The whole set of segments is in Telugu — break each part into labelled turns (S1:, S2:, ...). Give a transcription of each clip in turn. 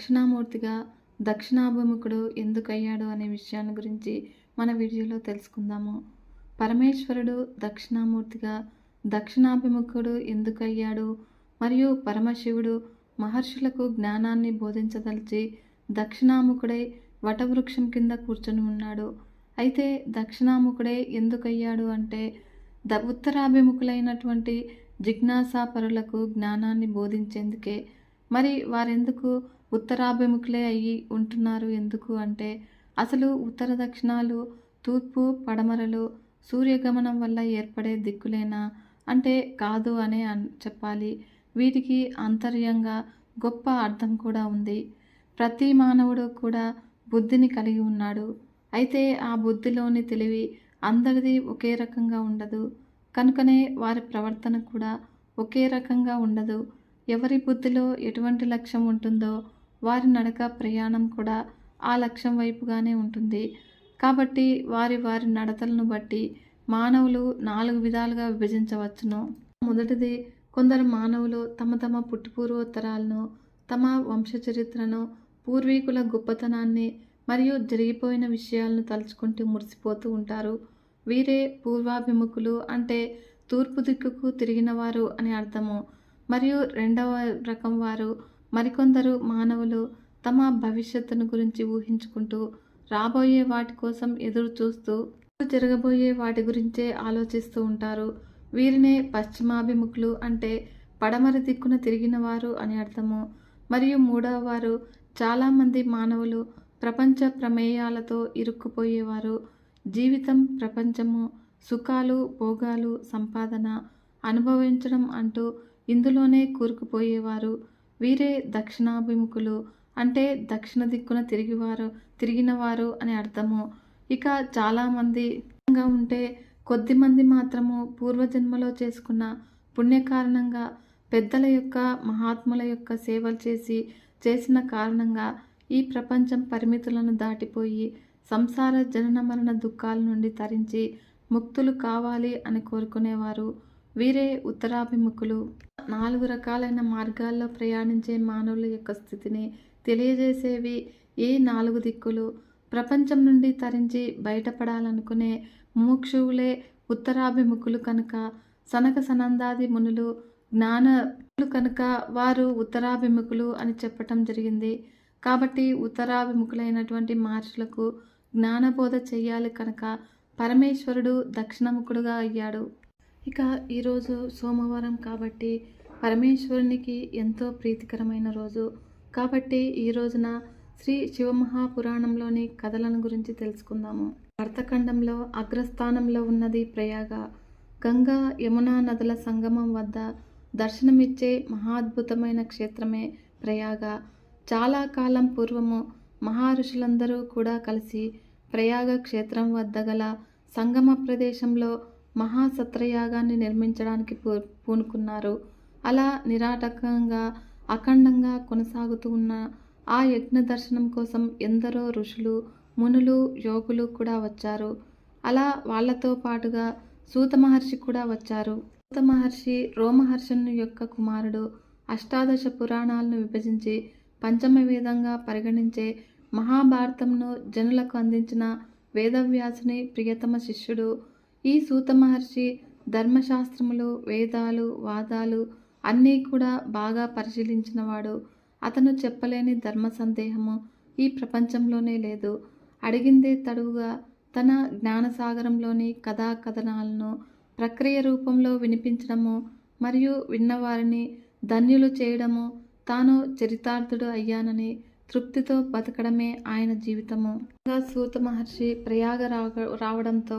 S1: దక్షిణామూర్తిగా దక్షిణాభిముఖుడు ఎందుకయ్యాడు అనే విషయాన్ని గురించి మన వీడియోలో తెలుసుకుందాము. పరమేశ్వరుడు దక్షిణామూర్తిగా దక్షిణాభిముఖుడు ఎందుకయ్యాడు? మరియు పరమశివుడు మహర్షులకు జ్ఞానాన్ని బోధించదలిచి దక్షిణాముఖుడై వటవృక్షం కింద కూర్చొని ఉన్నాడు. అయితే దక్షిణాముఖుడే ఎందుకయ్యాడు అంటే ద ఉత్తరాభిముఖులైనటువంటి జిజ్ఞాసాపరులకు జ్ఞానాన్ని బోధించేందుకే. మరి వారెందుకు ఉత్తరాభిముఖులే అయ్యి ఉంటున్నారు ఎందుకు అంటే అసలు ఉత్తర దక్షిణాలు తూర్పు పడమరలు సూర్యగమనం వల్ల ఏర్పడే దిక్కులేనా అంటే కాదు అనే అన్ చెప్పాలి. వీటికి అంతర్యంగా గొప్ప అర్థం కూడా ఉంది. ప్రతి మానవుడు కూడా బుద్ధిని కలిగి ఉన్నాడు. అయితే ఆ బుద్ధిలోని తెలివి అందరిది ఒకే రకంగా ఉండదు. కనుకనే వారి ప్రవర్తన కూడా ఒకే రకంగా ఉండదు. ఎవరి బుద్ధిలో ఎటువంటి లక్ష్యం ఉంటుందో వారి నడక ప్రయాణం కూడా ఆ లక్ష్యం వైపుగానే ఉంటుంది. కాబట్టి వారి వారి నడతలను బట్టి మానవులు నాలుగు విధాలుగా విభజించవచ్చును. మొదటిది కొందరు మానవులు తమ తమ పుట్టుపూర్వోత్తరాలను తమ వంశచరిత్రను పూర్వీకుల గొప్పతనాన్ని మరియు జరిగిపోయిన విషయాలను తలుచుకుంటూ మురిసిపోతూ ఉంటారు. వీరే పూర్వాభిముఖులు అంటే తూర్పు దిక్కుకు తిరిగిన వారు అని అర్థము. మరియు రెండవ రకం వారు మరికొందరు మానవులు తమ భవిష్యత్తును గురించి ఊహించుకుంటూ రాబోయే వాటి కోసం ఎదురు చూస్తూ జరగబోయే వాటి గురించే ఆలోచిస్తూ ఉంటారు. వీరినే పశ్చిమాభిముఖులు అంటే పడమరి దిక్కున తిరిగిన వారు అని అర్థము. మరియు మూడవ వారు చాలామంది మానవులు ప్రపంచ ప్రమేయాలతో ఇరుక్కుపోయేవారు. జీవితం ప్రపంచము సుఖాలు భోగాలు సంపాదన అనుభవించడం అంటూ ఇందులోనే కూరుకుపోయేవారు. వీరే దక్షిణాభిముఖులు. అంటే దక్షిణ దిక్కున తిరిగివారు తిరిగినవారు అని అర్థము. ఇక చాలామంది ఉంటే కొద్దిమంది మాత్రము పూర్వజన్మలో చేసుకున్న పుణ్య కారణంగా పెద్దల యొక్క మహాత్ముల యొక్క సేవలు చేసి చేసిన కారణంగా ఈ ప్రపంచం పరిమితులను దాటిపోయి సంసార జనన మరణ దుఃఖాల నుండి తరించి ముక్తులు కావాలి అని కోరుకునేవారు. వీరే ఉత్తరాభిముఖులు. నాలుగు రకాలైన మార్గాల్లో ప్రయాణించే మానవుల యొక్క స్థితిని తెలియజేసేవి ఏ నాలుగు దిక్కులు. ప్రపంచం నుండి తరించి బయటపడాలనుకునే ముముక్షువులే ఉత్తరాభిముఖులు కనుక సనక సనందాది మునులు జ్ఞాన కనుక వారు ఉత్తరాభిముఖులు అని చెప్పటం జరిగింది. కాబట్టి ఉత్తరాభిముఖులైనటువంటి మహర్షులకు జ్ఞానబోధ చెయ్యాలి కనుక పరమేశ్వరుడు దక్షిణముఖుడుగా అయ్యాడు. ఇక ఈరోజు సోమవారం కాబట్టి పరమేశ్వరునికి ఎంతో ప్రీతికరమైన రోజు. కాబట్టి ఈ రోజున శ్రీ శివమహాపురాణంలోని కథలను గురించి తెలుసుకుందాము. భర్తఖండంలో అగ్రస్థానంలో ఉన్నది ప్రయాగ. గంగా యమునా నదుల సంగమం వద్ద దర్శనమిచ్చే మహాద్భుతమైన క్షేత్రమే ప్రయాగ. చాలా కాలం పూర్వము మహర్షులందరూ కూడా కలిసి ప్రయాగ క్షేత్రం వద్ద గల సంగమ ప్రదేశంలో మహాసత్రయాగాన్ని నిర్మించడానికి పూ పూనుకున్నారు. అలా నిరాటకంగా అఖండంగా కొనసాగుతూ ఉన్న ఆ యజ్ఞ దర్శనం కోసం ఎందరో ఋషులు మునులు యోగులు కూడా వచ్చారు. అలా వాళ్ళతో పాటుగా సూత మహర్షి కూడా వచ్చారు. సూత మహర్షి రోమహర్షుని యొక్క కుమారుడు అష్టాదశ పురాణాలను విభజించి పంచమ వేదంగా పరిగణించే మహాభారతంను జనులకు అందించిన వేదవ్యాసుని ప్రియతమ శిష్యుడు ఈ సూత మహర్షి ధర్మశాస్త్రములు వేదాలు వాదాలు అన్నీ కూడా బాగా పరిశీలించినవాడు అతను చెప్పలేని ధర్మ సందేహము ఈ ప్రపంచంలోనే లేదు. అడిగిందే తడువుగా తన జ్ఞానసాగరంలోని కథా కథనాలను ప్రక్రియ రూపంలో వినిపించడము మరియు విన్నవారిని ధన్యులు చేయడము తాను చరితార్థుడు అయ్యానని తృప్తితో బతకడమే ఆయన జీవితము. సూత మహర్షి ప్రయాగ రావడంతో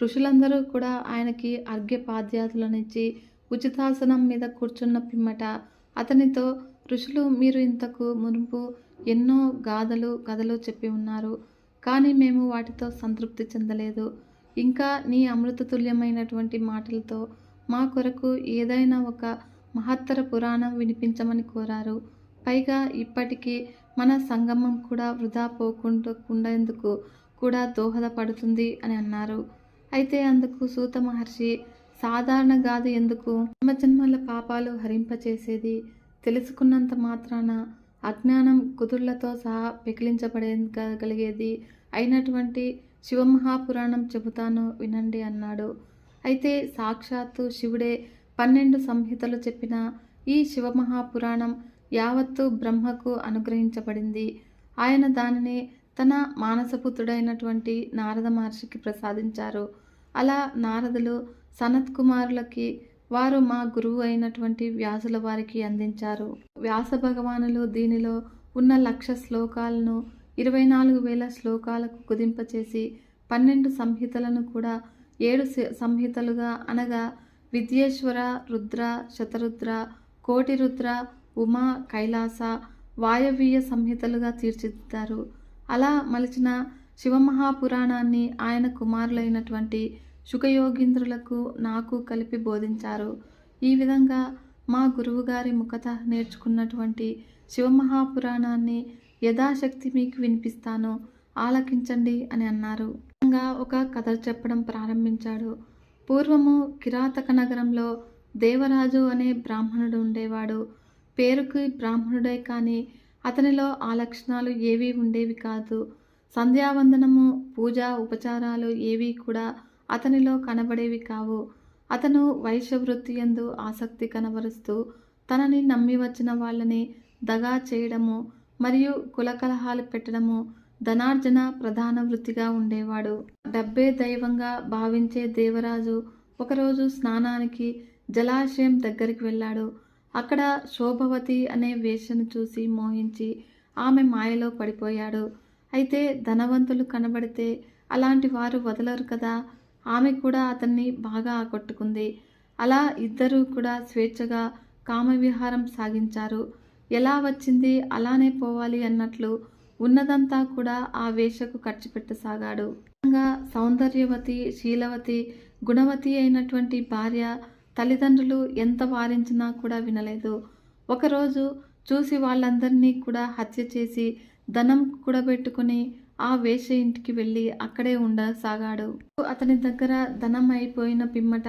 S1: ఋషులందరూ కూడా ఆయనకి అర్ఘ్యపాద్యాతులనిచ్చి ఉచితాసనం మీద కూర్చున్న పిమ్మట అతనితో ఋషులు మీరు ఇంతకు మునుపు ఎన్నో గాథలు కథలు చెప్పి ఉన్నారు కానీ మేము వాటితో సంతృప్తి చెందలేదు. ఇంకా నీ అమృతతుల్యమైనటువంటి మాటలతో మా కొరకు ఏదైనా ఒక మహత్తర పురాణం వినిపించమని కోరారు. పైగా ఇప్పటికీ మన సంగమం కూడా వృధా పోకుండా ఉండేందుకు కూడా దోహదపడుతుంది అని అన్నారు. అయితే అందుకు సూత మహర్షి సాధారణ గాథ ఎందుకు జన్మజన్మల పాపాలు హరింపచేసేది? తెలుసుకున్నంత మాత్రాన అజ్ఞానం కుదుళ్ళతో సహా పెకిలించబడగలిగేది అయినటువంటి శివమహాపురాణం చెబుతాను వినండి అన్నాడు. అయితే సాక్షాత్తు శివుడే పన్నెండు సంహితలు చెప్పిన ఈ శివమహాపురాణం యావత్తు బ్రహ్మకు అనుగ్రహించబడింది. ఆయన దానిని తన మానసపుత్రుడైనటువంటి నారద మహర్షికి ప్రసాదించారు. అలా నారదులు సనత్ కుమారులకి వారు మా గురువు అయినటువంటి వ్యాసుల వారికి అందించారు. వ్యాస భగవానులు దీనిలో ఉన్న లక్ష శ్లోకాలను ఇరవై నాలుగు వేల శ్లోకాలకు కుదింపచేసి పన్నెండు సంహితలను కూడా ఏడు సంహితలుగా అనగా విద్యేశ్వర రుద్ర శతరుద్ర కోటి రుద్ర ఉమా కైలాస వాయవీయ సంహితలుగా తీర్చిదిద్దారు. అలా మలిచిన శివమహాపురాణాన్ని ఆయన కుమారులైనటువంటి శుకయోగీంద్రులకు నాకు కలిపి బోధించారు. ఈ విధంగా మా గురువుగారి ముఖత నేర్చుకున్నటువంటి శివమహాపురాణాన్ని యథాశక్తి మీకు వినిపిస్తాను ఆలకించండి అని అన్నారు. ఒక కథ చెప్పడం ప్రారంభించాడు. పూర్వము కిరాతక నగరంలో దేవరాజు అనే బ్రాహ్మణుడు ఉండేవాడు. పేరుకి బ్రాహ్మణుడే కానీ అతనిలో ఆ లక్షణాలు ఏవీ ఉండేవి కాదు. సంధ్యావందనము పూజ ఉపచారాలు ఏవీ కూడా అతనిలో కనబడేవి కావు. అతను వైశ్యవృత్తి యందు ఆసక్తి కనబరుస్తూ తనని నమ్మి వచ్చిన వాళ్ళని దగా చేయడము మరియు కులకలహాలు పెట్టడము ధనార్జన ప్రధాన వృత్తిగా ఉండేవాడు. డబ్బే దైవంగా భావించే దేవరాజు ఒకరోజు స్నానానికి జలాశయం దగ్గరికి వెళ్ళాడు. అక్కడ శోభవతి అనే వేషను చూసి మోహించి ఆమె మాయలో పడిపోయాడు. అయితే ధనవంతులు కనబడితే అలాంటి వారు వదలరు కదా. ఆమె కూడా అతన్ని బాగా ఆకట్టుకుంది. అలా ఇద్దరూ కూడా స్వేచ్ఛగా కామవిహారం సాగించారు. ఎలా వచ్చింది అలానే పోవాలి అన్నట్లు ఉన్నదంతా కూడా ఆ వేషకు ఖర్చు పెట్టసాగాడు. ఇంకా సౌందర్యవతి శీలవతి గుణవతి అయినటువంటి భార్య తల్లిదండ్రులు ఎంత వారించినా కూడా వినలేదు. ఒకరోజు చూసి వాళ్ళందరినీ కూడా హత్య చేసి ధనం కూడబెట్టుకుని ఆ వేష ఇంటికి వెళ్ళి అక్కడే ఉండసాగాడు అతని దగ్గర ధనం అయిపోయిన పిమ్మట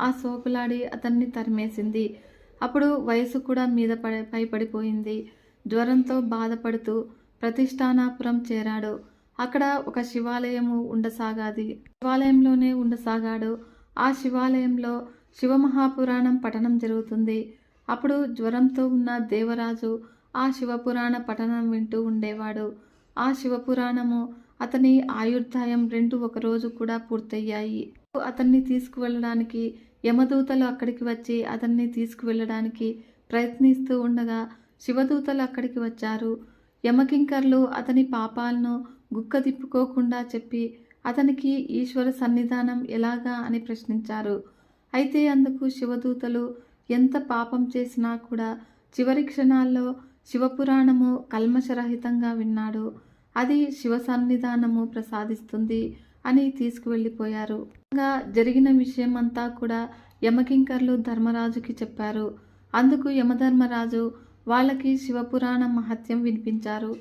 S1: ఆ సోకులాడి అతన్ని తరిమేసింది. అప్పుడు వయసు కూడా మీద పడి పైపడిపోయింది. జ్వరంతో బాధపడుతూ ప్రతిష్టానాపురం చేరాడు. అక్కడ ఒక శివాలయము ఉండసాగాది. శివాలయంలోనే ఉండసాగాడు. ఆ శివాలయంలో శివమహాపురాణం పఠనం జరుగుతుంది. అప్పుడు జ్వరంతో ఉన్న దేవరాజు ఆ శివపురాణ పఠనం వింటూ ఉండేవాడు. ఆ శివపురాణము అతని ఆయుర్దాయం రెండు ఒకరోజు కూడా పూర్తయ్యాయి. అతన్ని తీసుకువెళ్ళడానికి యమదూతలు అక్కడికి వచ్చి అతన్ని తీసుకువెళ్ళడానికి ప్రయత్నిస్తూ ఉండగా శివదూతలు అక్కడికి వచ్చారు. యమకింకర్లు అతని పాపాలను గుక్క తిప్పుకోకుండా చెప్పి అతనికి ఈశ్వర సన్నిధానం ఎలాగా అని ప్రశ్నించారు. అయితే అందుకు శివదూతలు ఎంత పాపం చేసినా కూడా చివరి క్షణాల్లో శివపురాణము కల్మషరహితంగా విన్నాడు. అది శివ సన్నిధానము ప్రసాదిస్తుంది అని తీసుకువెళ్ళిపోయారు. ఇంకా జరిగిన విషయం అంతా కూడా యమకింకర్లు ధర్మరాజుకి చెప్పారు. అందుకు యమధర్మరాజు వాళ్ళకి శివపురాణ మహత్యం వినిపించారు.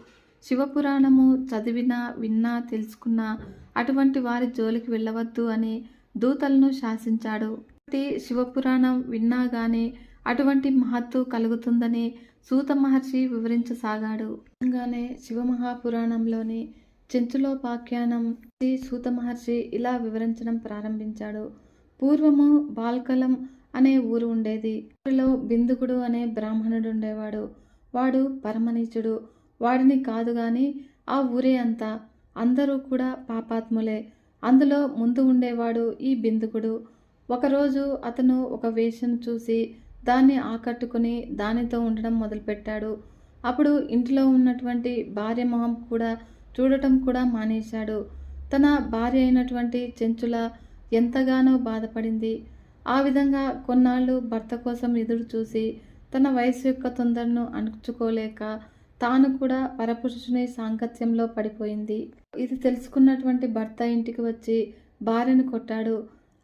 S1: శివపురాణము చదివినా విన్నా తెలుసుకున్నా అటువంటి వారి జోలికి వెళ్ళవద్దు అని దూతలను శాసించాడు. శివపురాణం విన్నాగానే అటువంటి మహత్తు కలుగుతుందని సూత మహర్షి వివరించసాగాడు. గానే శివమహాపురాణంలోని చెంచులోపాఖ్యానం శ్రీ సూత మహర్షి ఇలా వివరించడం ప్రారంభించాడు. పూర్వము బాల్కలం అనే ఊరు ఉండేది. ఊరిలో బిందుకుడు అనే బ్రాహ్మణుడు ఉండేవాడు. వాడు పరమనీచుడు. వాడిని కాదు గాని ఆ ఊరే అంతా. అందరూ కూడా పాపాత్ములే. అందులో ముందు ఉండేవాడు ఈ బిందుకుడు. ఒకరోజు అతను ఒక వేషను చూసి దాన్ని ఆకట్టుకుని దానితో ఉండడం మొదలుపెట్టాడు. అప్పుడు ఇంట్లో ఉన్నటువంటి భార్య మొహం కూడా చూడటం కూడా మానేశాడు. తన భార్య అయినటువంటి చెంచుల ఎంతగానో బాధపడింది. ఆ విధంగా కొన్నాళ్ళు భర్త కోసం ఎదురు చూసి తన వయసు యొక్క తొందరను అణుచుకోలేక తాను కూడా పరపురుషుని సాంగత్యంలో పడిపోయింది. ఇది తెలుసుకున్నటువంటి భర్త ఇంటికి వచ్చి భార్యను కొట్టాడు.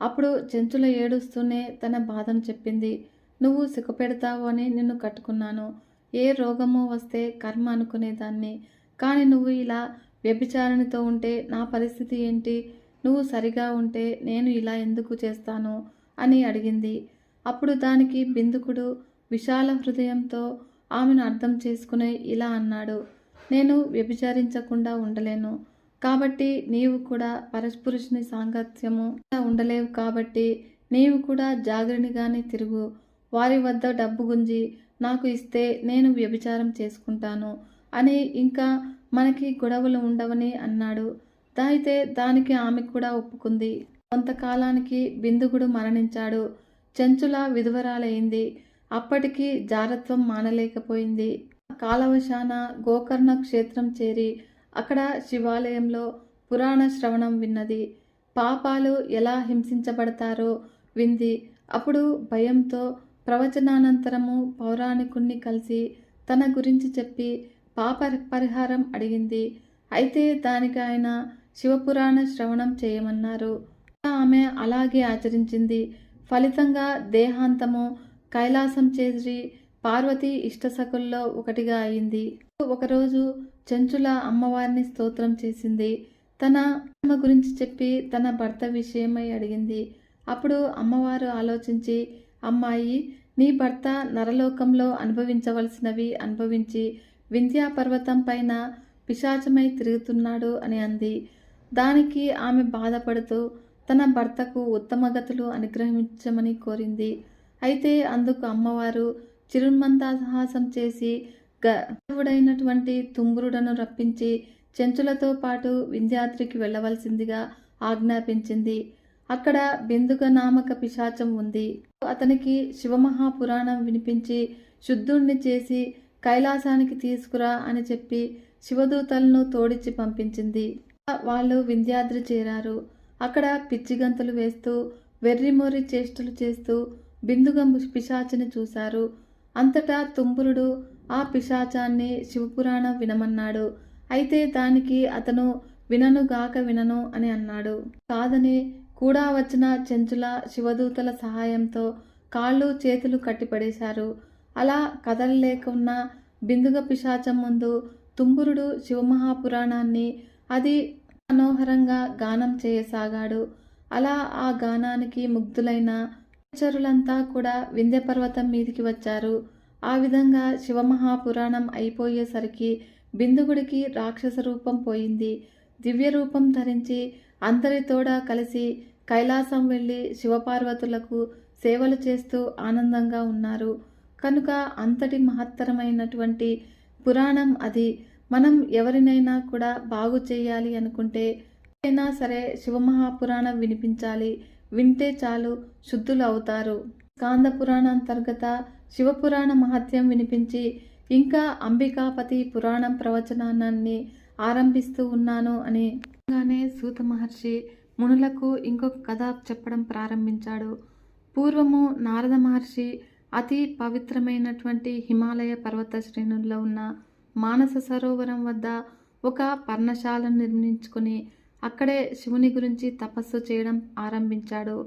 S1: అప్పుడు చెంచుల ఏడుస్తూనే తన బాధను చెప్పింది. నువ్వు సిగ్గుపెడతావు అని నిన్ను కట్టుకున్నాను. ఏ రోగమో వస్తే కర్మ అనుకునేదాన్ని. కానీ నువ్వు ఇలా వ్యభిచారణతో ఉంటే నా పరిస్థితి ఏంటి? నువ్వు సరిగా ఉంటే నేను ఇలా ఎందుకు చేస్తాను? అని అడిగింది. అప్పుడు దానికి బిందుకుడు విశాల హృదయంతో ఆమెను అర్థం చేసుకుని ఇలా అన్నాడు. నేను వ్యభిచారించకుండా ఉండలేను. కాబట్టి నీవు కూడా పరస్పురుషుని సాంగత్యము ఉండలేవు కాబట్టి నీవు కూడా జాగరణిగానే తిరుగు. వారి వద్ద డబ్బు గుంజి నాకు ఇస్తే నేను వ్యభిచారం చేసుకుంటాను అని ఇంకా మనకి గొడవలు ఉండవని అన్నాడు. అయితే దానికి ఆమె కూడా ఒప్పుకుంది. కొంతకాలానికి బిందుగుడు మరణించాడు. చెంచుల విధువరాలైంది. అప్పటికి జారత్వం మానలేకపోయింది. కాలవశాన గోకర్ణ క్షేత్రం చేరి అక్కడ శివాలయంలో పురాణ శ్రవణం విన్నది. పాపాలు ఎలా హింసించబడతారో వింది. అప్పుడు భయంతో ప్రవచనానంతరము పౌరాణికుణ్ణి కలిసి తన గురించి చెప్పి పాప పరిహారం అడిగింది. అయితే దానికి ఆయన శివపురాణ శ్రవణం చేయమన్నారు. ఆమె అలాగే ఆచరించింది. ఫలితంగా దేహాంతము కైలాసం చేరి పార్వతి ఇష్టసకుల్లో ఒకటిగా అయింది. ఒకరోజు చెంచుల అమ్మవారిని స్తోత్రం చేసింది. తన అమ్మ గురించి చెప్పి తన భర్త విషయమై అడిగింది. అప్పుడు అమ్మవారు ఆలోచించి అమ్మాయి నీ భర్త నరలోకంలో అనుభవించవలసినవి అనుభవించి వింధ్యాపర్వతం పైన పిశాచమై తిరుగుతున్నాడు అని అంది. దానికి ఆమె బాధపడుతూ తన భర్తకు ఉత్తమగతులు అనుగ్రహించమని కోరింది. అయితే అందుకు అమ్మవారు చిరుమందహాసం చేసి గవుడైనటువంటి తుంగురుడను రప్పించి చెంచులతో పాటు వింధ్యాద్రికి వెళ్ళవలసిందిగా ఆజ్ఞాపించింది. అక్కడ బిందుక నామక పిశాచం ఉంది. అతనికి శివమహాపురాణం వినిపించి శుద్ధుణ్ణి చేసి కైలాసానికి తీసుకురా అని చెప్పి శివదూతలను తోడిచి పంపించింది. వాళ్ళు వింధ్యాద్రి చేరారు. అక్కడ పిచ్చిగంతులు వేస్తూ వెర్రిమోరి చేష్టలు చేస్తూ బిందుగ పిశాచిని చూశారు. అంతటా తుంబురుడు ఆ పిశాచాన్ని శివపురాణం వినమన్నాడు. అయితే దానికి అతను విననుగాక వినను అని అన్నాడు. కాదని కూడా వచ్చిన చెంచుల శివదూతల సహాయంతో కాళ్ళు చేతులు కట్టిపడేశారు. అలా కదలలేకున్న బిందుగ పిశాచం ముందు తుంబురుడు శివమహాపురాణాన్ని అది మనోహరంగా గానం చేయసాగాడు. అలా ఆ గానానికి ముగ్ధులైన చరులంతా కూడా వింధ్య పర్వతం మీదికి వచ్చారు. ఆ విధంగా శివమహాపురాణం అయిపోయేసరికి బిందుగుడికి రాక్షస రూపం పోయింది. దివ్య రూపం ధరించి అందరితోడా కలిసి కైలాసం వెళ్ళి శివపార్వతులకు సేవలు చేస్తూ ఆనందంగా ఉన్నారు. కనుక అంతటి మహత్తరమైనటువంటి పురాణం అది. మనం ఎవరినైనా కూడా బాగు చేయాలి అనుకుంటే అయినా సరే శివమహాపురాణం వినిపించాలి. వింటే చాలు శుద్ధులు అవుతారు. స్కాంద పురాణాంతర్గత శివపురాణ మహత్యం వినిపించి ఇంకా అంబికాపతి పురాణం ప్రవచనాన్ని ఆరంభిస్తూ ఉన్నాను అని గానే సూత మహర్షి మునులకు ఇంకొక కథ చెప్పడం ప్రారంభించాడు. పూర్వము నారద మహర్షి అతి పవిత్రమైనటువంటి హిమాలయ పర్వత శ్రేణుల్లో ఉన్న మానస సరోవరం వద్ద ఒక పర్ణశాలను నిర్మించుకొని అక్కడే శివుని గురించి తపస్సు చేయడం ఆరంభించాడు.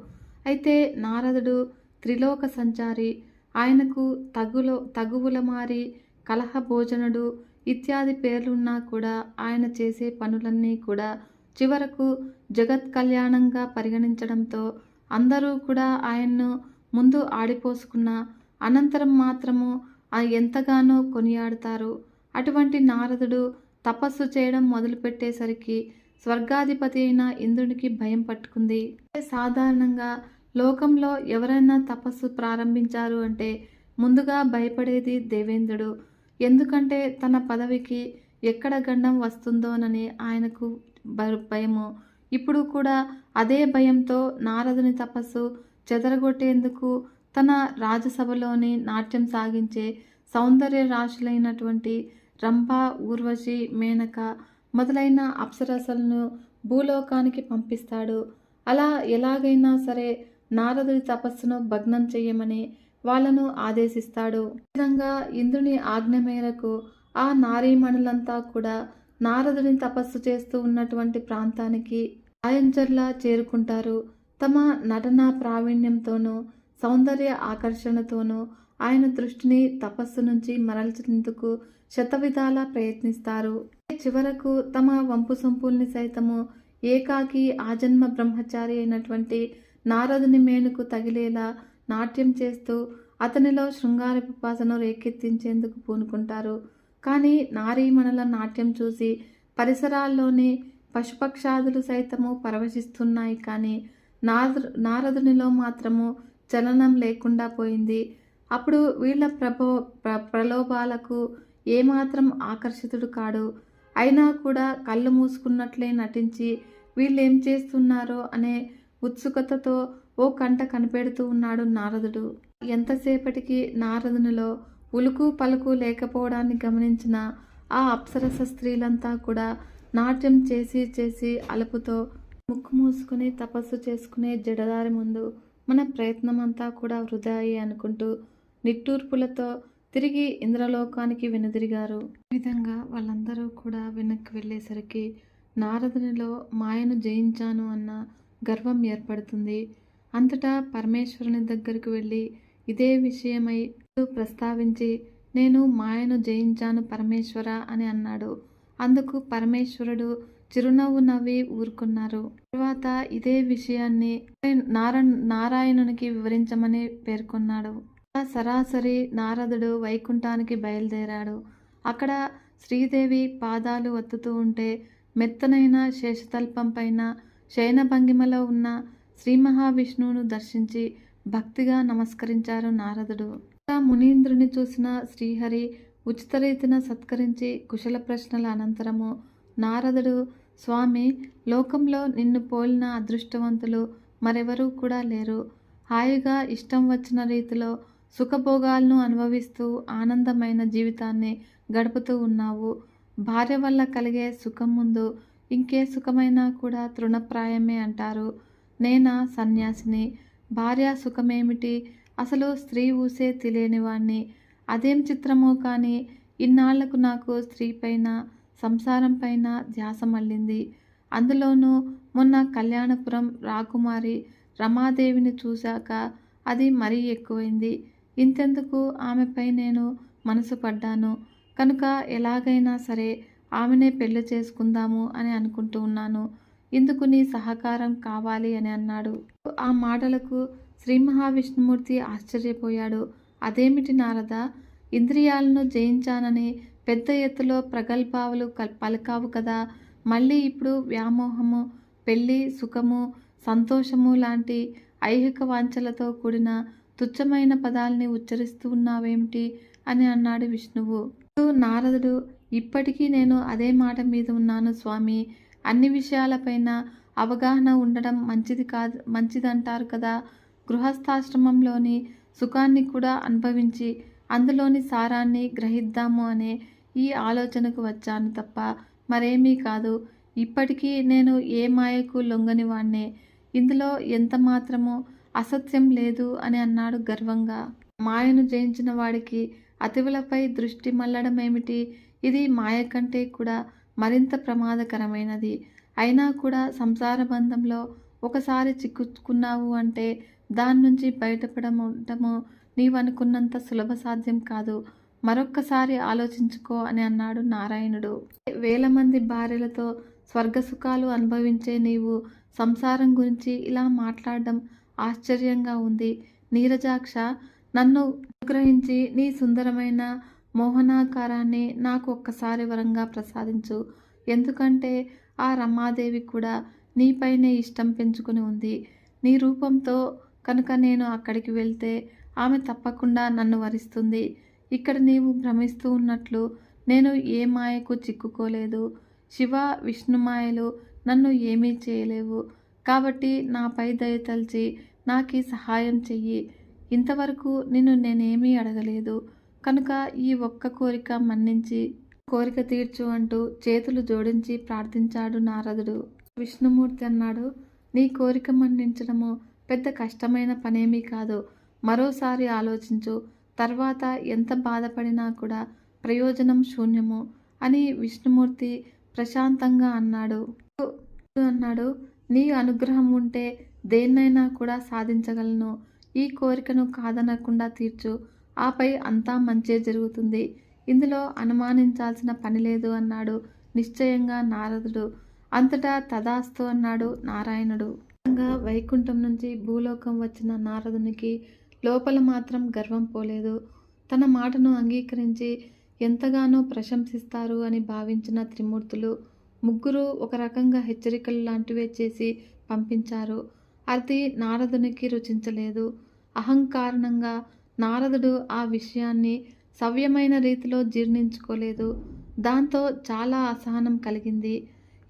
S1: అయితే నారదుడు త్రిలోక సంచారి ఆయనకు తగులో తగువుల మారి కలహ భోజనుడు ఇత్యాది పేర్లున్నా కూడా ఆయన చేసే పనులన్నీ కూడా చివరకు జగత్ కళ్యాణంగా పరిగణించడంతో అందరూ కూడా ఆయన్ను ముందు ఆడిపోసుకున్న అనంతరం మాత్రము ఆ ఎంతగానో కొనియాడతారు. అటువంటి నారదుడు తపస్సు చేయడం మొదలుపెట్టేసరికి స్వర్గాధిపతి అయిన ఇంద్రునికి భయం పట్టుకుంది. సాధారణంగా లోకంలో ఎవరైనా తపస్సు ప్రారంభించారు అంటే ముందుగా భయపడేది దేవేంద్రుడు. ఎందుకంటే తన పదవికి ఎక్కడ గండం వస్తుందోనని ఆయనకు భ- భయము. ఇప్పుడు కూడా అదే భయంతో నారదుని తపస్సు చెదరగొట్టేందుకు తన రాజసభలోని నాట్యం సాగించే సౌందర్య రాశులైనటువంటి రంభ ఊర్వశి మేనక మొదలైన అప్సరసలను భూలోకానికి పంపిస్తాడు. అలా ఎలాగైనా సరే నారదుడి తపస్సును భగ్నం చేయమని వాళ్ళను ఆదేశిస్తాడు. విధంగా ఇంద్రుని ఆజ్ఞ మేరకు ఆ నారీమణులంతా కూడా నారదుని తపస్సు చేస్తూ ఉన్నటువంటి ప్రాంతానికి ఆయంచర్లా చేరుకుంటారు. తమ నటనా ప్రావీణ్యంతోనూ సౌందర్య ఆకర్షణతోనూ ఆయన దృష్టిని తపస్సు నుంచి మరల్చేందుకు శతవిధాలా ప్రయత్నిస్తారు. చివరకు తమ వంపు సొంపుల్ని సైతము ఏకాకి ఆజన్మ బ్రహ్మచారి అయినటువంటి నారదుని మేలుకు తగిలేలా నాట్యం చేస్తూ అతనిలో శృంగార పిపాసను రేకెత్తించేందుకు పూనుకుంటారు. కానీ నారీమణుల నాట్యం చూసి పరిసరాల్లోని పశుపక్షాదులు సైతము పరవశిస్తున్నాయి కానీ నార నారదునిలో మాత్రము చలనం లేకుండా పోయింది. అప్పుడు వీళ్ళ ప్రభో ప్ర ప్రలోభాలకు ఏమాత్రం ఆకర్షితుడు కాడు. అయినా కూడా కళ్ళు మూసుకున్నట్లే నటించి వీళ్ళేం చేస్తున్నారో అనే ఉత్సుకతతో ఓ కంట కనిపెడుతూ ఉన్నాడు నారదుడు. ఎంతసేపటికి నారదునిలో ఉలుకు పలుకు లేకపోవడాన్ని గమనించిన ఆ అప్సరస స్త్రీలంతా కూడా నాట్యం చేసి చేసి అలుపుతో ముక్కు మూసుకుని తపస్సు చేసుకునే జడదారి ముందు మన ప్రయత్నం అంతా కూడా అయ్యి అనుకుంటూ నిట్టూర్పులతో తిరిగి ఇంద్రలోకానికి వెనుదిరిగారు. ఈ విధంగా వాళ్ళందరూ కూడా వెనక్కి వెళ్ళేసరికి నారదునిలో మాయను జయించాను అన్న గర్వం ఏర్పడుతుంది. అంతటా పరమేశ్వరుని దగ్గరకు వెళ్ళి ఇదే విషయమై ప్రస్తావించి నేను మాయను జయించాను పరమేశ్వర అని అన్నాడు. అందుకు పరమేశ్వరుడు చిరునవ్వు నవ్వి ఊరుకున్నారు. తర్వాత ఇదే విషయాన్ని నార నారాయణునికి వివరించమని పేర్కొన్నాడు. సరాసరి నారదుడు వైకుంఠానికి బయలుదేరాడు. అక్కడ శ్రీదేవి పాదాలు వత్తుతూ ఉంటే మెత్తనైన శేషతల్పం పైన శయనభంగిమలో ఉన్న శ్రీ మహావిష్ణువును దర్శించి భక్తిగా నమస్కరించారు నారదుడు. మునీంద్రుని చూసిన శ్రీహరి ఉచిత రీతిన సత్కరించి కుశల ప్రశ్నల అనంతరము నారదుడు స్వామి లోకంలో నిన్ను పోలిన అదృష్టవంతులు మరెవరూ కూడా లేరు. హాయిగా ఇష్టం వచ్చిన రీతిలో సుఖభోగాలను అనుభవిస్తూ ఆనందమైన జీవితాన్ని గడుపుతూ ఉన్నావు. భార్య వల్ల కలిగే సుఖం ముందు ఇంకే సుఖమైనా కూడా తృణప్రాయమే అంటారు. నేనా సన్యాసిని? భార్య సుఖమేమిటి? అసలు స్త్రీ ఊసే తెలియని వాణ్ణి అదేం చిత్రమో కానీ ఇన్నాళ్ళకు నాకు స్త్రీ పైన సంసారం పైన ధ్యాస మళ్ళింది. అందులోనూ మొన్న కళ్యాణపురం రాకుమారి రమాదేవిని చూశాక అది మరీ ఎక్కువైంది. ఇంతెందుకు ఆమెపై నేను మనసు పడ్డాను. కనుక ఎలాగైనా సరే ఆమెనే పెళ్ళి చేసుకుందాము అని అనుకుంటూ ఉన్నాను. ఇందుకు నీ సహకారం కావాలి? అని అన్నాడు. ఆ మాటలకు శ్రీ మహావిష్ణుమూర్తి ఆశ్చర్యపోయాడు. అదేమిటి నారద? ఇంద్రియాలను జయించానని పెద్ద ఎత్తులో ప్రగల్భావులు కల్ పలకావు కదా. మళ్ళీ ఇప్పుడు వ్యామోహము పెళ్ళి సుఖము సంతోషము లాంటి ఐహిక వాంఛలతో కూడిన తుచ్చమైన పదాల్ని ఉచ్చరిస్తూ ఉన్నావేమిటి? అని అన్నాడు విష్ణువు. నారదుడు ఇప్పటికీ నేను అదే మాట మీద ఉన్నాను స్వామి. అన్ని విషయాలపైన అవగాహన ఉండడం మంచిది కాదు మంచిదంటారు కదా. గృహస్థాశ్రమంలోని సుఖాన్ని కూడా అనుభవించి అందులోని సారాన్ని గ్రహిద్దాము అనే ఈ ఆలోచనకు వచ్చాను తప్ప మరేమీ కాదు. ఇప్పటికీ నేను ఏ మాయకు లొంగని వాణ్ణే. ఇందులో ఎంత మాత్రమో అసత్యం లేదు అని అన్నాడు గర్వంగా. మాయను జయించిన వాడికి అతివులపై దృష్టి మళ్ళడం ఏమిటి ఇది మాయ కంటే కూడా మరింత ప్రమాదకరమైనది. అయినా కూడా సంసార బంధంలో ఒకసారి చిక్కుకున్నావు అంటే దాని నుంచి బయటపడము నీవనుకున్నంత సులభ సాధ్యం కాదు. మరొక్కసారి ఆలోచించుకో అని అన్నాడు నారాయణుడు. వేల మంది భార్యలతో స్వర్గసుఖాలు అనుభవించే నీవు సంసారం గురించి ఇలా మాట్లాడడం ఆశ్చర్యంగా ఉంది. నీరజాక్ష నన్ను అనుగ్రహించి నీ సుందరమైన మోహనాకారాన్ని నాకు ఒక్కసారి వరంగా ప్రసాదించు. ఎందుకంటే ఆ రమాదేవి కూడా నీపైనే ఇష్టం పెంచుకుని ఉంది. నీ రూపంతో కనుక నేను అక్కడికి వెళ్తే ఆమె తప్పకుండా నన్ను వరిస్తుంది. ఇక్కడ నీవు భ్రమిస్తూ ఉన్నట్లు నేను ఏ మాయకు చిక్కుకోలేదు. శివ విష్ణుమాయలు నన్ను ఏమీ చేయలేవు. కాబట్టి నాపై దయతలిచి నాకు సహాయం చెయ్యి. ఇంతవరకు నిన్ను నేనేమీ అడగలేదు. కనుక ఈ ఒక్క కోరిక మన్నించి కోరిక తీర్చు అంటూ చేతులు జోడించి ప్రార్థించాడు నారదుడు. విష్ణుమూర్తి అన్నాడు నీ కోరిక మన్నించడము పెద్ద కష్టమైన పనేమీ కాదు. మరోసారి ఆలోచించు. తర్వాత ఎంత బాధపడినా కూడా ప్రయోజనం శూన్యము అని విష్ణుమూర్తి ప్రశాంతంగా అన్నాడు. అన్నాడు నీ అనుగ్రహం ఉంటే దేన్నైనా కూడా సాధించగలను. ఈ కోరికను కాదనకుండా తీర్చు. ఆపై అంతా మంచే జరుగుతుంది. ఇందులో అనుమానించాల్సిన పని లేదు అన్నాడు. నిశ్చయంగా నారదుడు. అంతటా తదాస్తు అన్నాడు నారాయణుడు. వైకుంఠం నుంచి భూలోకం వచ్చిన నారదునికి లోపల మాత్రం గర్వం పోలేదు. తన మాటను అంగీకరించి ఎంతగానో ప్రశంసిస్తారు అని భావించిన త్రిమూర్తులు ముగ్గురు ఒక రకంగా హెచ్చరికలు లాంటివే చేసి పంపించారు. అది నారదునికి రుచించలేదు. అహంకారణంగా నారదుడు ఆ విషయాన్ని సవ్యమైన రీతిలో జీర్ణించుకోలేదు. దాంతో చాలా అసహనం కలిగింది.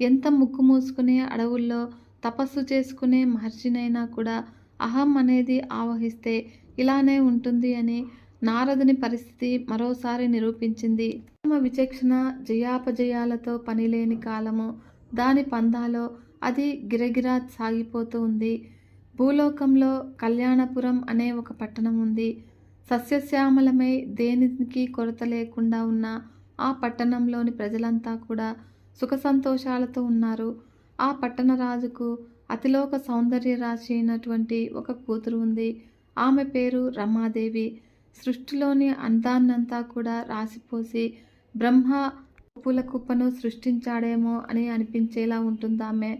S1: ఎంత ముక్కు మూసుకునే అడవుల్లో తపస్సు చేసుకునే మహర్షినైనా కూడా అహం అనేది ఆవహిస్తే ఇలానే ఉంటుంది అని నారదుని పరిస్థితి మరోసారి నిరూపించింది. తమ విచక్షణ జయాపజయాలతో పనిలేని కాలము. దాని పందాలో అది గిరగిరా సాగిపోతూ ఉంది. భూలోకంలో కళ్యాణపురం అనే ఒక పట్టణం ఉంది. సస్యశ్యామలమై దేనికి కొరత లేకుండా ఉన్న ఆ పట్టణంలోని ప్రజలంతా కూడా సుఖ సంతోషాలతో ఉన్నారు. ఆ పట్టణ రాజుకు అతిలోక సౌందర్య రాశి అయినటువంటి ఒక కూతురు ఉంది. ఆమె పేరు రమాదేవి. సృష్టిలోని అందాన్నంతా కూడా రాసిపోసి బ్రహ్మ పూల కుప్పను సృష్టించాడేమో అని అనిపించేలా ఉంటుందామె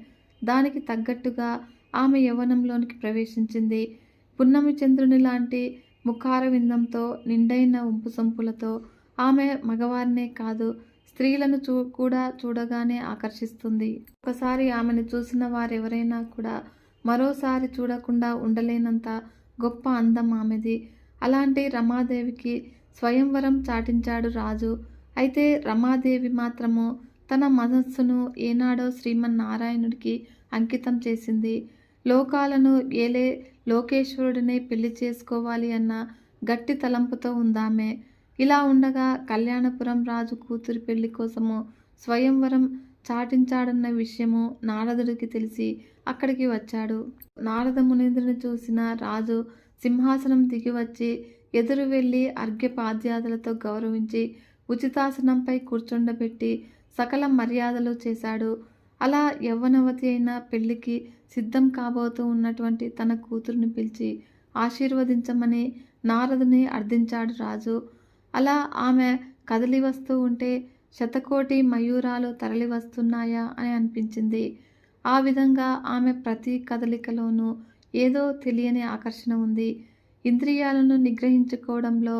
S1: దానికి తగ్గట్టుగా ఆమె యవ్వనంలోనికి ప్రవేశించింది. పున్నమి చంద్రుని లాంటి ముఖార విందంతో నిండైన ఉంపు సొంపులతో ఆమె మగవారినే కాదు స్త్రీలను చూ కూడా చూడగానే ఆకర్షిస్తుంది. ఒకసారి ఆమెను చూసిన వారెవరైనా కూడా మరోసారి చూడకుండా ఉండలేనంత గొప్ప అందం ఆమెది. అలాంటి రమాదేవికి స్వయంవరం చాటించాడు రాజు. అయితే రమాదేవి మాత్రము తన మనస్సును ఏనాడో శ్రీమన్నారాయణుడికి అంకితం చేసింది. లోకాలను ఏలే లోకేశ్వరుడినే పెళ్ళి చేసుకోవాలి అన్న గట్టి తలంపుతో ఉందామే. ఇలా ఉండగా కళ్యాణపురం రాజు కూతురి పెళ్ళి కోసము స్వయంవరం చాటించాడన్న విషయము నారదుడికి తెలిసి అక్కడికి వచ్చాడు. నారద మునీంద్రుని చూసిన రాజు సింహాసనం దిగి వచ్చి ఎదురు వెళ్ళి అర్ఘ్యపాద్యాదులతో గౌరవించి ఉచితాసనంపై కూర్చుండబెట్టి సకల మర్యాదలు చేశాడు. అలా యవ్వనవతి అయిన పెళ్ళికి సిద్ధం కాబోతూ ఉన్నటువంటి తన కూతురుని పిలిచి ఆశీర్వదించమని నారదుని అర్థించాడు రాజు. అలా ఆమె కదిలి వస్తూ ఉంటే శతకోటి మయూరాలు తరలి వస్తున్నాయా అని అనిపించింది. ఆ విధంగా ఆమె ప్రతి కదలికలోనూ ఏదో తెలియని ఆకర్షణ ఉంది. ఇంద్రియాలను నిగ్రహించుకోవడంలో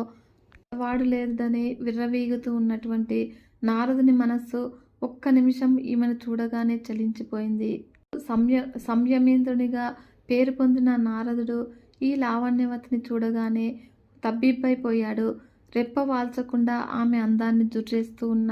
S1: వాడు లేదని విర్రవీగుతూ ఉన్నటువంటి నారదుని మనస్సు ఒక్క నిమిషం ఈమెను చూడగానే చలించిపోయింది. సంయ సంయమేంద్రునిగా పేరు పొందిన నారదుడు ఈ లావణ్యవతిని చూడగానే తబ్బిబ్బైపోయాడు. రెప్ప వాల్చకుండా ఆమె అందాన్ని జుర్రేస్తూ ఉన్న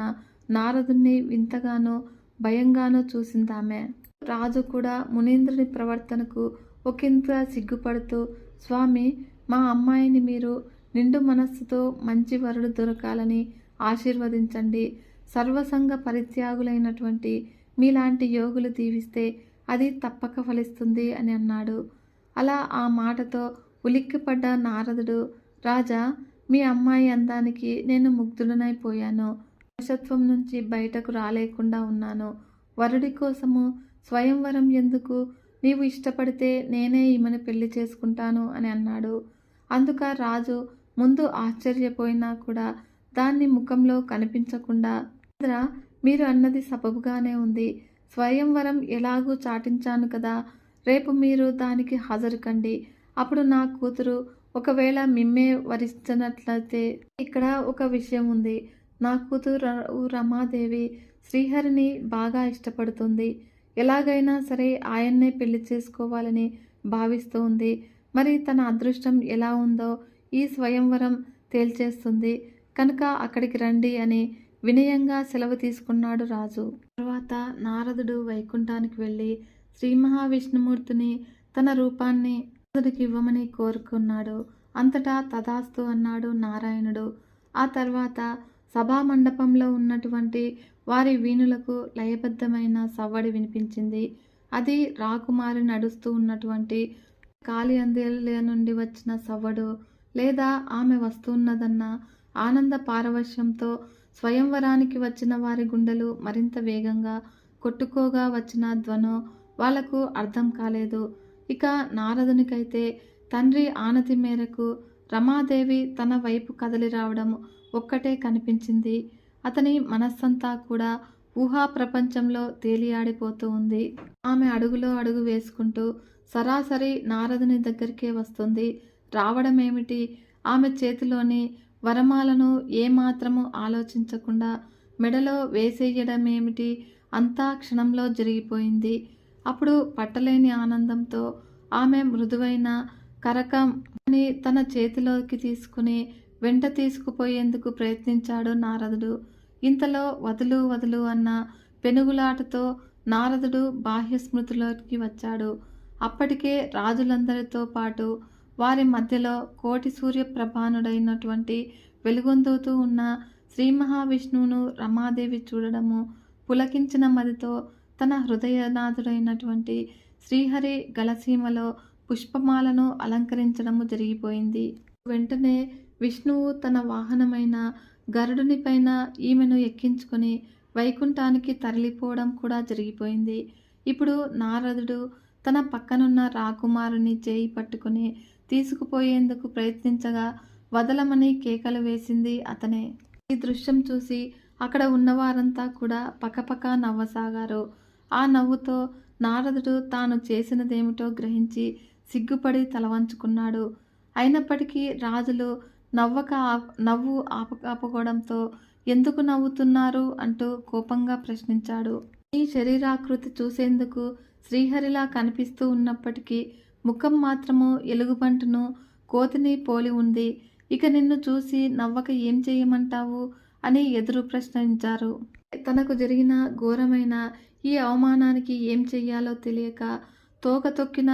S1: నారదుని వింతగానో భయంగానో చూసిందామె. రాజు కూడా మునీంద్రుని ప్రవర్తనకు ఒకంత సిగ్గుపడుతూ స్వామి మా అమ్మాయిని మీరు నిండు మనస్సుతో మంచి వరుడు దొరకాలని ఆశీర్వదించండి. సర్వసంగ పరిత్యాగులైనటువంటి మీలాంటి యోగులు దీవిస్తే అది తప్పక ఫలిస్తుంది అని అన్నాడు. అలా ఆ మాటతో ఉలిక్కిపడ్డ నారదుడు రాజా మీ అమ్మాయి అందానికి నేను ముగ్ధులనైపోయాను వశత్వం నుంచి బయటకు రాలేకుండా ఉన్నాను. వరుడి కోసము స్వయంవరం ఎందుకు? నీవు ఇష్టపడితే నేనే ఈమెను పెళ్ళి చేసుకుంటాను అని అన్నాడు. అందుక రాజు ముందు ఆశ్చర్యపోయినా కూడా దాన్ని ముఖంలో కనిపించకుండా ఇంద్ర మీరు అన్నది సబబుగానే ఉంది. స్వయంవరం ఎలాగూ చాటించాను కదా. రేపు మీరు దానికి హాజరు కండి అప్పుడు నా కూతురు ఒకవేళ మిమ్మే వరించినట్లయితే ఇక్కడ ఒక విషయం ఉంది. నా కూతురు రమాదేవి శ్రీహరిని బాగా ఇష్టపడుతుంది. ఎలాగైనా సరే ఆయన్నే పెళ్ళి చేసుకోవాలని భావిస్తూ ఉంది మరి తన అదృష్టం ఎలా ఉందో ఈ స్వయంవరం తేల్చేస్తుంది. కనుక అక్కడికి రండి అని వినయంగా సెలవు తీసుకున్నాడు రాజు. తర్వాత నారదుడు వైకుంఠానికి వెళ్ళి శ్రీ మహావిష్ణుమూర్తిని తన రూపాన్ని నారదుడికి ఇవ్వమని కోరుకున్నాడు. అంతటా తదాస్తు అన్నాడు నారాయణుడు. ఆ తర్వాత సభా మండపంలో ఉన్నటువంటి వారి వీణులకు లయబద్ధమైన సవ్వడి వినిపించింది. అది రాకుమారి నడుస్తూ ఉన్నటువంటి కాలి అందేల నుండి వచ్చిన సవ్వడు లేదా ఆమె వస్తున్నదన్న ఆనంద పారవశ్యంతో స్వయంవరానికి వచ్చిన వారి గుండెలు మరింత వేగంగా కొట్టుకోగా వచ్చిన ధ్వను వాళ్ళకు అర్థం కాలేదు. ఇక నారదునికైతే తండ్రి ఆనతి మేరకు రమాదేవి తన వైపు కదలి రావడం ఒక్కటే కనిపించింది. అతని మనస్సంతా కూడా ఊహా ప్రపంచంలో తేలియాడిపోతూ ఉంది. ఆమె అడుగులో అడుగు వేసుకుంటూ సరాసరి నారదుని దగ్గరికే వస్తుంది. రావడమేమిటి? ఆమె చేతిలోని వరమాలను ఏమాత్రము ఆలోచించకుండా మెడలో వేసేయడమేమిటి? అంతా క్షణంలో జరిగిపోయింది. అప్పుడు పట్టలేని ఆనందంతో ఆమె మృదువైన కరకంని తన చేతిలోకి తీసుకుని వెంట తీసుకుపోయేందుకు ప్రయత్నించాడు నారదుడు. ఇంతలో వదులు వదులు అన్న పెనుగులాటతో నారదుడు బాహ్య స్మృతిలోకి వచ్చాడు. అప్పటికే రాజులందరితో పాటు వారి మధ్యలో కోటి సూర్యప్రభానుడైనటువంటి వెలుగొందుతూ ఉన్న శ్రీ మహావిష్ణువును రమాదేవి చూడడము పులకించిన మదితో తన హృదయనాథుడైనటువంటి శ్రీహరి గలసీమలో పుష్పమాలను అలంకరించడము జరిగిపోయింది. వెంటనే విష్ణువు తన వాహనమైన గరుడుని పైన ఈమెను ఎక్కించుకొని వైకుంఠానికి తరలిపోవడం కూడా జరిగిపోయింది. ఇప్పుడు నారదుడు తన పక్కనున్న రాకుమారుని చేయి పట్టుకుని తీసుకుపోయేందుకు ప్రయత్నించగా వదలమని కేకలు వేసింది అతనే. ఈ దృశ్యం చూసి అక్కడ ఉన్నవారంతా కూడా పకపక నవ్వసాగారు. ఆ నవ్వుతో నారదుడు తాను చేసినదేమిటో గ్రహించి సిగ్గుపడి తలవంచుకున్నాడు. అయినప్పటికీ రాజులు నవ్వక నవ్వు ఆపకపోవడంతో ఎందుకు నవ్వుతున్నారు అంటూ కోపంగా ప్రశ్నించాడు. ఈ శరీరాకృతి చూసేందుకు శ్రీహరిలా కనిపిస్తూ ఉన్నప్పటికీ ముఖం మాత్రము ఎలుగుబంటును కోతిని పోలి ఉంది. ఇక నిన్ను చూసి నవ్వక ఏం చేయమంటావు? అని ఎదురు ప్రశ్నించారు. తనకు జరిగిన ఘోరమైన ఈ అవమానానికి ఏం చెయ్యాలో తెలియక తోక తొక్కిన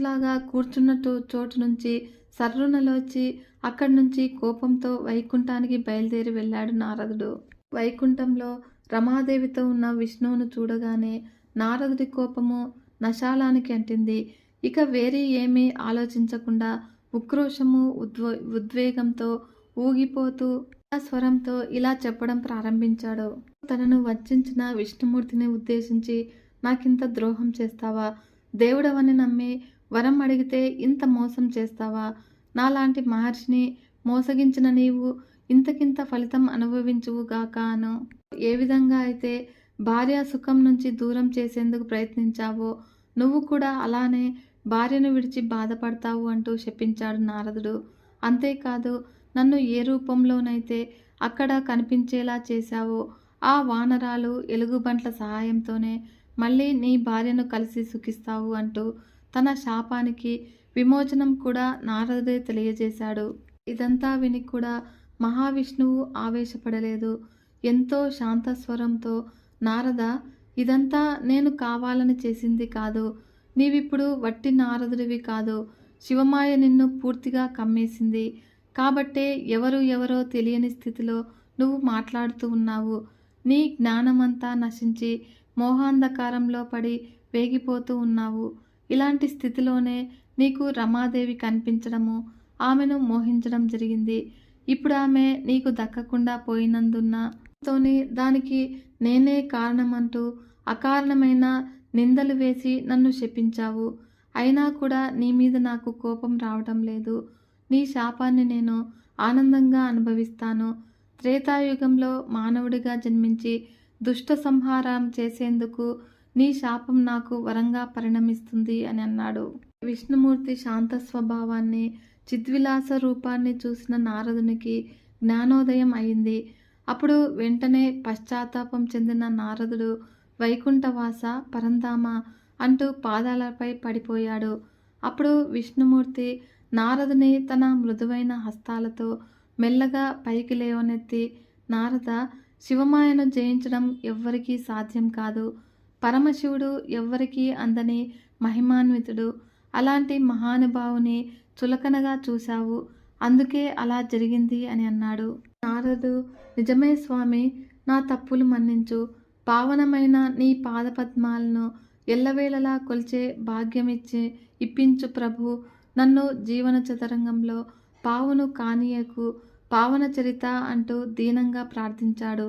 S1: లాగా కూర్చున్నట్టు చోటు నుంచి సర్రునలోచి అక్కడి నుంచి కోపంతో వైకుంఠానికి బయలుదేరి వెళ్ళాడు నారదుడు. వైకుంఠంలో రమాదేవితో ఉన్న విష్ణువును చూడగానే నారదుడి కోపము నశాలానికి అంటింది. ఇక వేరే ఏమీ ఆలోచించకుండా ఉక్రోషము ఉద్వ ఉద్వేగంతో ఊగిపోతూ ఆ స్వరంతో ఇలా చెప్పడం ప్రారంభించాడు. తనను వంచిన విష్ణుమూర్తిని ఉద్దేశించి నాకింత ద్రోహం చేస్తావా? దేవుడవని నమ్మి వరం అడిగితే ఇంత మోసం చేస్తావా? నాలాంటి మహర్షిని మోసగించిన నీవు ఇంతకింత ఫలితం అనుభవించువుగాక అను. ఏ విధంగా అయితే భార్య సుఖం నుంచి దూరం చేసేందుకు ప్రయత్నించావో నువ్వు కూడా అలానే భార్యను విడిచి బాధపడతావు అంటూ శపించాడు నారదుడు. అంతేకాదు నన్ను ఏ రూపంలోనైతే అక్కడ కనిపించేలా చేశావో ఆ వానరాలు ఎలుగుబంట్ల సహాయంతోనే మళ్ళీ నీ భార్యను కలిసి సుఖిస్తావు అంటూ తన శాపానికి విమోచనం కూడా నారదుడే తెలియజేశాడు. ఇదంతా విని కూడా మహావిష్ణువు ఆవేశపడలేదు. ఎంతో శాంతస్వరంతో నారద ఇదంతా నేను కావాలని చేసింది కాదు. నీవిప్పుడు వట్టి నారదుడివి కాదు. శివమాయ నిన్ను పూర్తిగా కమ్మేసింది. కాబట్టే ఎవరు ఎవరో తెలియని స్థితిలో నువ్వు మాట్లాడుతూ ఉన్నావు. నీ జ్ఞానమంతా నశించి మోహాంధకారంలో పడి వేగిపోతూ ఉన్నావు. ఇలాంటి స్థితిలోనే నీకు రమాదేవి కనిపించడము ఆమెను మోహించడం జరిగింది. ఇప్పుడు ఆమె నీకు దక్కకుండా పోయినందున్న తోని దానికి నేనే కారణమంటూ అకారణమైన నిందలు వేసి నన్ను శపించావు. అయినా కూడా నీ మీద నాకు కోపం రావటం లేదు. నీ శాపాన్ని నేను ఆనందంగా అనుభవిస్తాను. త్రేతాయుగంలో మానవుడిగా జన్మించి దుష్ట సంహారం చేసేందుకు నీ శాపం నాకు వరంగా పరిణమిస్తుంది అని అన్నాడు. విష్ణుమూర్తి శాంత స్వభావాన్ని చిద్విలాస రూపాన్ని చూసిన నారదునికి జ్ఞానోదయం అయింది. అప్పుడు వెంటనే పశ్చాత్తాపం చెందిన నారదుడు వైకుంఠవాస పరంధామ అంటూ పాదాలపై పడిపోయాడు. అప్పుడు విష్ణుమూర్తి నారదుని తన మృదువైన హస్తాలతో మెల్లగా పైకి లేవనెత్తి నారద శివమాయను జయించడం ఎవ్వరికీ సాధ్యం కాదు. పరమశివుడు ఎవ్వరికీ అందని మహిమాన్వితుడు. అలాంటి మహానుభావుని చులకనగా చూశావు. అందుకే అలా జరిగింది అని అన్నాడు. నారదు నిజమే స్వామి. నా తప్పులు మన్నించు. పావనమైన నీ పాదపద్మాలను ఎల్లవేళలా కొలిచే భాగ్యమిచ్చే ఇప్పించు ప్రభు. నన్ను జీవన చదరంగంలో పావును కానీయకు పావన చరిత అంటూ దీనంగా ప్రార్థించాడు.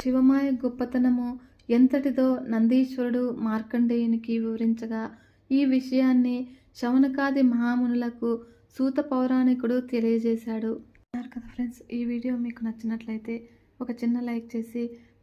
S1: శివమాయ గొప్పతనము ఎంతటిదో నందీశ్వరుడు మార్కండేయునికి వివరించగా ఈ విషయాన్ని శవనకాది మహామునులకు సూత పౌరాణికుడు తెలియజేశాడు. కదా ఫ్రెండ్స్. ఈ వీడియో మీకు నచ్చినట్లయితే ఒక చిన్న లైక్ చేసి